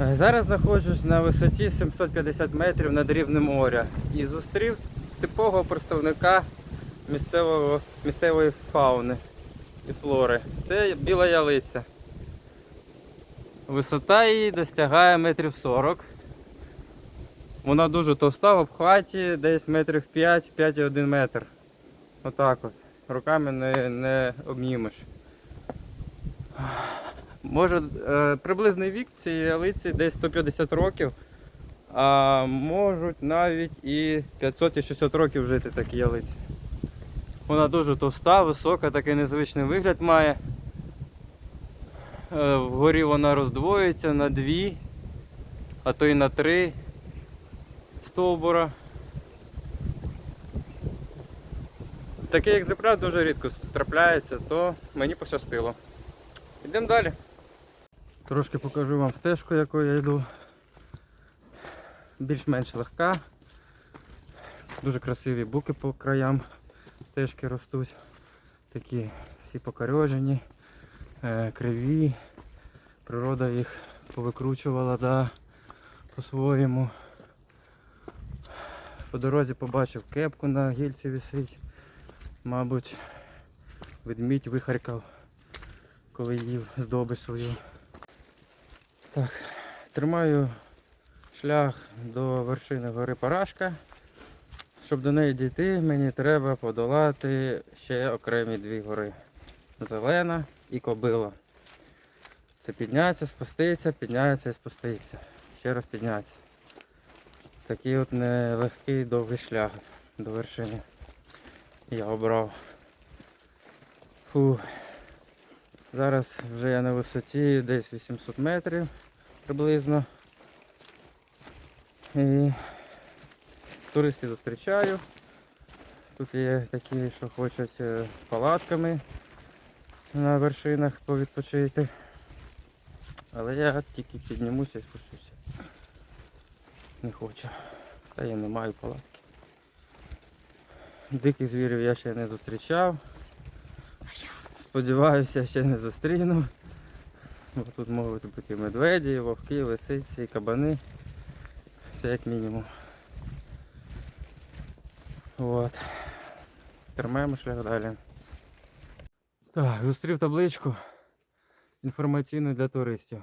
Е, Зараз знаходжусь на висоті 750 метрів над рівнем моря і зустрів типового представника місцевого, місцевої фауни і флори. Це біла ялиця. Висота її досягає метрів 40. Вона дуже товста в обхваті, десь метрів 5, 5,1 метр. Отак от. Руками не, не обнімеш. Може, е, приблизний вік цієї ялиці десь 150 років, а можуть навіть і 500 і 600 років жити такі ялиці. Вона дуже товста, висока, такий незвичний вигляд має. Е, Вгорі вона роздвоюється на дві, а то й на три стовбура. Такий екземпляр дуже рідко трапляється, то мені пощастило. Йдемо далі. Трошки покажу вам стежку, якою я йду. Більш-менш легка. Дуже красиві буки по краям стежки ростуть. Такі всі покорьожені, е, криві. Природа їх повикручувала да, по-своєму. По дорозі побачив кепку на гільці висить. Мабуть, ведмідь вихаркав, коли їв здобич свою. Так, тримаю шлях до вершини гори Парашка. Щоб до неї дійти, мені треба подолати ще окремі дві гори. Зелена і кобила. Це піднятися, спуститися, піднятися і спуститися. Ще раз піднятися. Такий от нелегкий довгий шлях до вершини. Я обрав. Фу. Зараз вже я на висоті десь 800 метрів приблизно. І туристів зустрічаю. Тут є такі, що хочуть е, з палатками на вершинах повідпочити. Але я тільки піднімуся і спущуся. Не хочу. Та я не маю палатки. Диких звірів я ще не зустрічав. Сподіваюся, ще не зустріну. Бо тут можуть бути медведі, вовки, лисиці, кабани. Це як мінімум. От. Тримаємо шлях далі. Так, зустрів табличку інформаційну для туристів.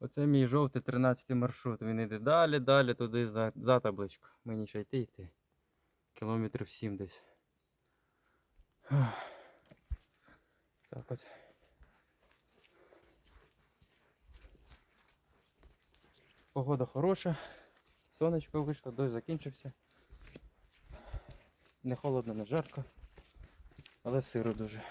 Оце мій жовтий 13 маршрут. Він йде далі, далі туди за, за табличку. Мені ще йти йти. Кілометрів 7 десь. Так от. Погода хороша. Сонечко вийшло, дощ закінчився. Не холодно, не жарко, але сиро дуже.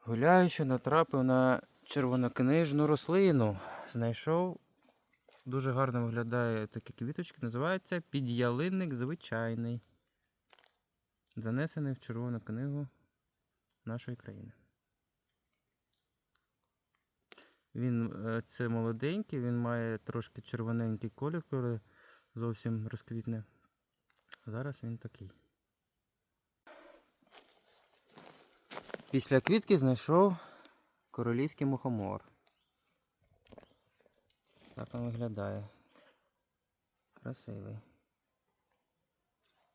Гуляючи, натрапив на червонокнижну рослину. Знайшов. Дуже гарно виглядає такі квіточки. Називається підялинник звичайний. Занесений в червону книгу нашої країни. Він е, це молоденький, він має трошки червоненький колір, коли зовсім розквітне. Зараз він такий. Після квітки знайшов королівський мухомор. Так він виглядає. Красивий.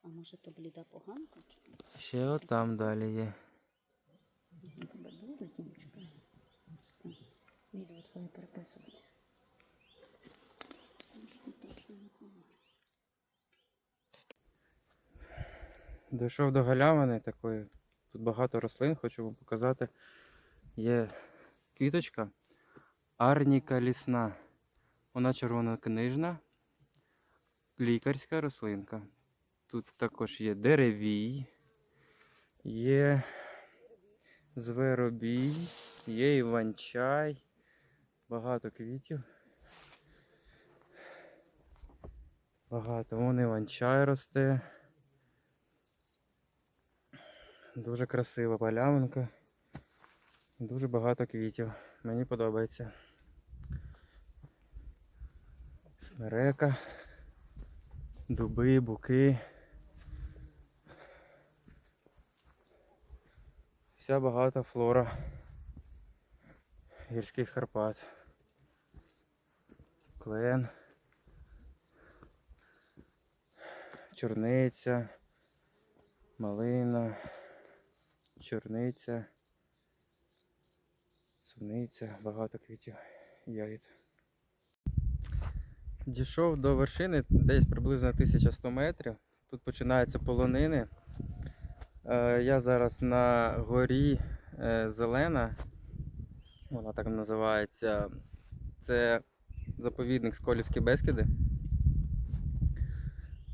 А може то бліда поганка? Ще от там далі є. Я тебе буду, Тімочка. Відео твоє переписувати. Ну, що точно не ховаю. Дійшов до галявини такої. Тут багато рослин, хочу вам показати. Є квіточка арніка лісна. Вона червонокнижна, лікарська рослинка. Тут також є деревій, є зверобій, є іван-чай, багато квітів. Багато. Вон іван-чай росте. Дуже красива полянка. Дуже багато квітів. Мені подобається. Смерека, дуби, буки. Вся багата флора. гірських Карпат. Клен. Чорниця. Малина. Чорниця. Суниця, багато квітів, ягід. Дійшов до вершини десь приблизно 1100 метрів. Тут починаються полонини. Е, Я зараз на горі е, Зелена. Вона так називається. Це заповідник Сколівські Бескіди.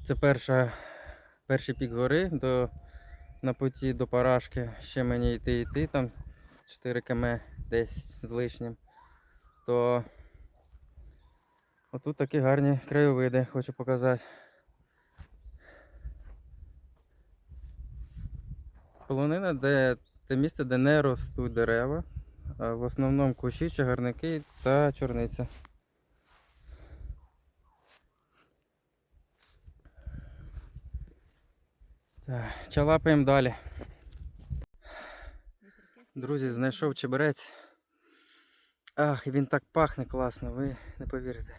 Це перша, перший пік гори до, на путі до Парашки. Ще мені йти йти там 4 км десь з лишнім. То отут такі гарні краєвиди хочу показати. Полонина де те місце, де не ростуть дерева. В основному кущі, чагарники та чорниця. Чалапаємо далі. Друзі, знайшов чебрець. Ах, він так пахне класно, ви не повірите.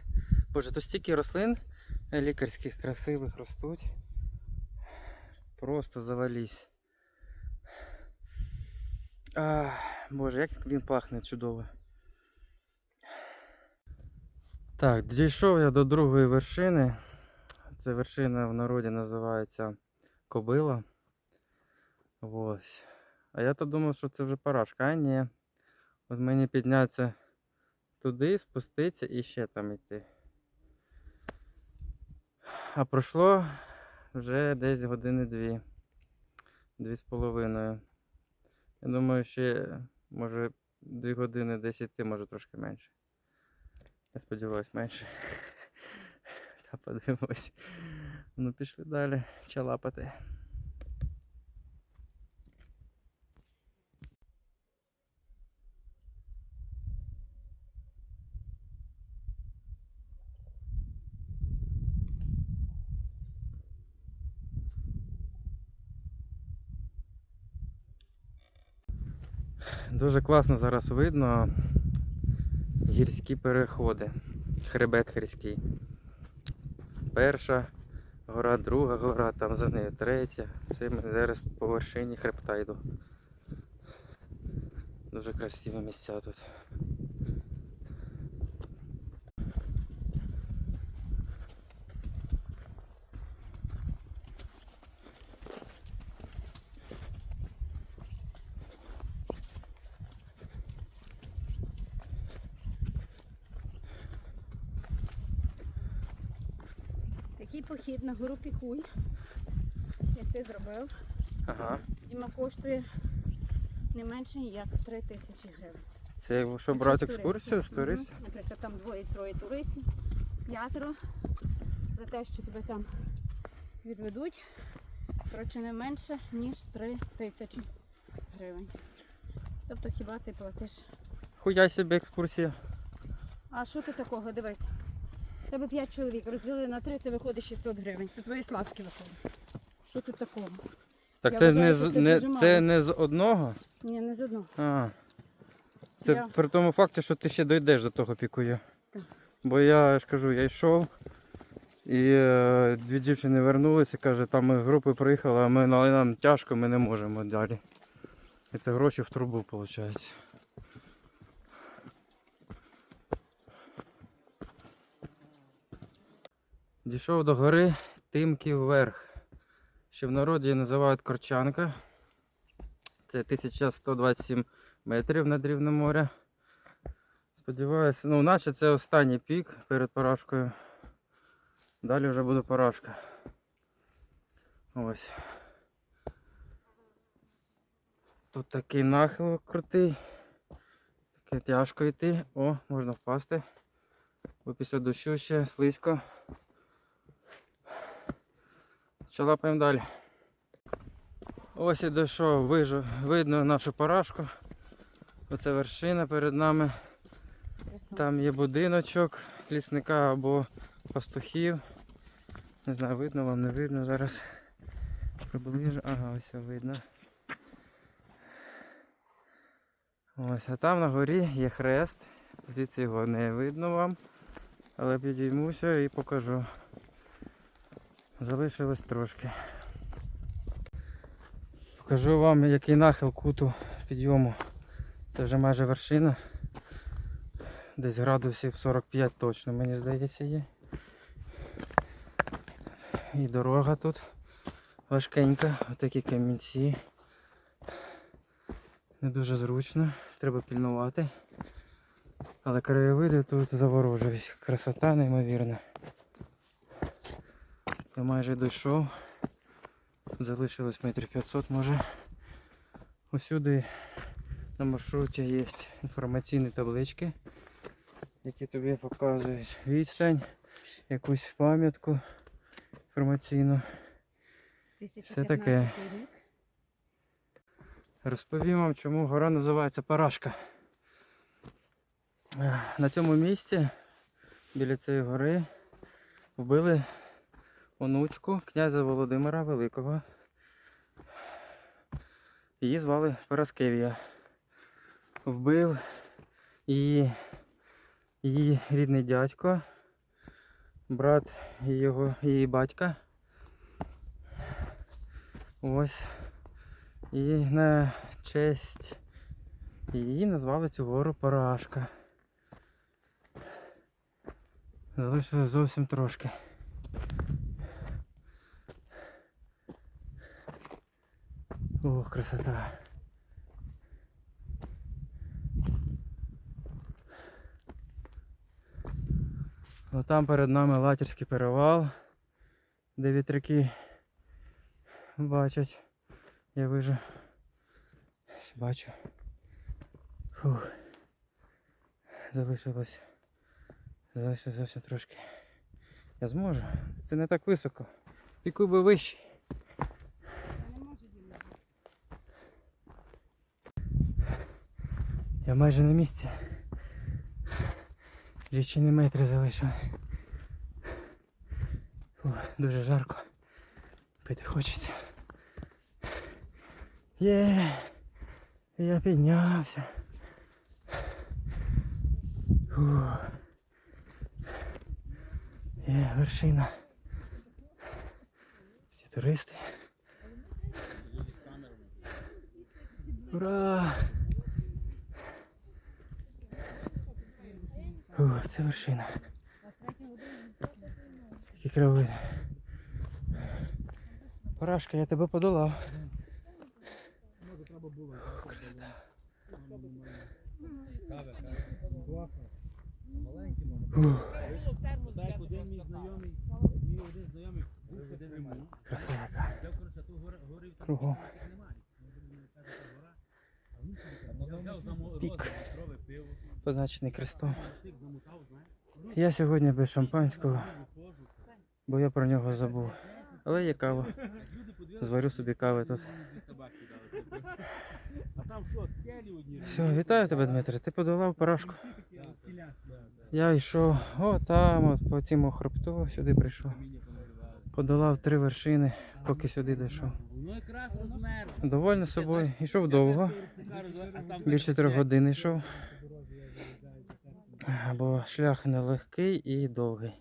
Боже, тут стільки рослин лікарських красивих ростуть. Просто завались. Ах, Боже, як він пахне чудово. Так, дійшов я до другої вершини. Це вершина в народі називається Кобила. Ось. А я то думав, що це вже парашка, а ні. От мені піднятися туди, спуститися і ще там йти. А пройшло вже десь години дві. Дві з половиною. Я думаю, ще може дві години десь йти, може трошки менше. Я сподіваюся, менше. Та подивимось. Ну пішли далі чалапати. Дуже класно зараз видно гірські переходи. Хребет гірський. Перша гора, друга гора, там за нею третя. Це ми зараз по вершині хребта йду. Дуже красиві місця тут. Такий похід на гору Пікуй, як ти зробив, Ага. Діма коштує не менше як 3 тисячі гривень. Це що Якщо брати з туристів. екскурсію з Мгм. туристів? Наприклад, там двоє-троє туристів, п'ятеро. За те, що тебе там відведуть, коротше, не менше, ніж 3 тисячі гривень. Тобто хіба ти платиш? Хуяй собі екскурсія. А що ти такого? Дивись. Тебе 5 чоловік, розділили на 3, це виходить 600 гривень. Це твої славські виходить. Що тут такого? Так Я це, вважаю, не, що з, це не, дуже це мало. не з одного. Ні, не з одного. А. Це Я- при тому факті, що ти ще дійдеш до того пікуя. Так. Бо я ж кажу, я йшов, і е, дві дівчини вернулися, каже, там ми з групи приїхали, а ми але нам тяжко, ми не можемо далі. І це гроші в трубу виходить. Дійшов до гори Тимків верх, що в народі її називають Корчанка. Це 1127 метрів над рівнем моря. Сподіваюся, ну наче це останній пік перед поражкою. Далі вже буде поражка. Ось. Тут такий нахил крутий. Таке тяжко йти. О, можна впасти. Бо після дощу ще слизько. Чалапаємо далі. Ось і дійшов, вижу, видно нашу поражку. Оце вершина перед нами. Там є будиночок лісника або пастухів. Не знаю, видно вам, не видно зараз. Приближу. Ага, ось видно. Ось, а там на горі є хрест. Звідси його не видно вам. Але підіймуся і покажу. Залишилось трошки. Покажу вам, який нахил куту підйому. Це вже майже вершина. Десь градусів 45 точно, мені здається, є. І дорога тут важкенька, отакі камінці. Не дуже зручно, треба пільнувати. Але краєвиди тут заворожують. Красота неймовірна. Я майже дійшов. Залишилось метрів 500 може. Усюди на маршруті є інформаційні таблички, які тобі показують відстань, якусь пам'ятку інформаційну. Це таке. Розповім вам, чому гора називається Парашка. Е, На цьому місці, біля цієї гори, вбили онучку князя Володимира Великого. Її звали Параскевія. Вбив її, її рідний дядько, брат його, її батька. Ось. І на честь її назвали цю гору Парашка. Залишилось зовсім трошки. О, красота. О, там перед нами Латірський перевал, де вітряки бачать. Я вижу. Бачу. Фух. Залишилось. Залишилось зовсім трошки. Я зможу. Це не так високо. Піку би вище. Я майже на місці. Лічені метри залишилось. Фух, дуже жарко. Пити хочеться. Є, я піднявся. Фу. Є вершина. Всі туристи. Ура! Фу, це вершина. Які краєвиди. Парашка, я тебе подолав. Так, один мій знайомий, мій один знайомий один ремонт. Краса яка. Коротше, ту гору, горів Кругом. немає. Пік. Позначений крестом. Я сьогодні без шампанського, бо я про нього забув. Але є кава. Зварю собі кави тут. мені 200 баксів дали. А там що. Все, вітаю тебе, Дмитре. Ти подолав поражку. Я йшов отам, от по цьому хребту, сюди прийшов. Подолав три вершини, поки сюди дійшов. Довольний собою. Йшов довго. Більше трьох годин йшов. Бо шлях нелегкий і довгий.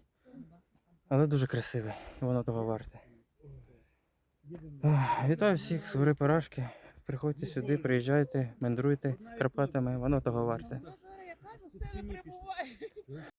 Але дуже красивий. Воно того варте. Вітаю всіх з гори Парашки. Приходьте сюди, приїжджайте, мандруйте Карпатами, воно того варте.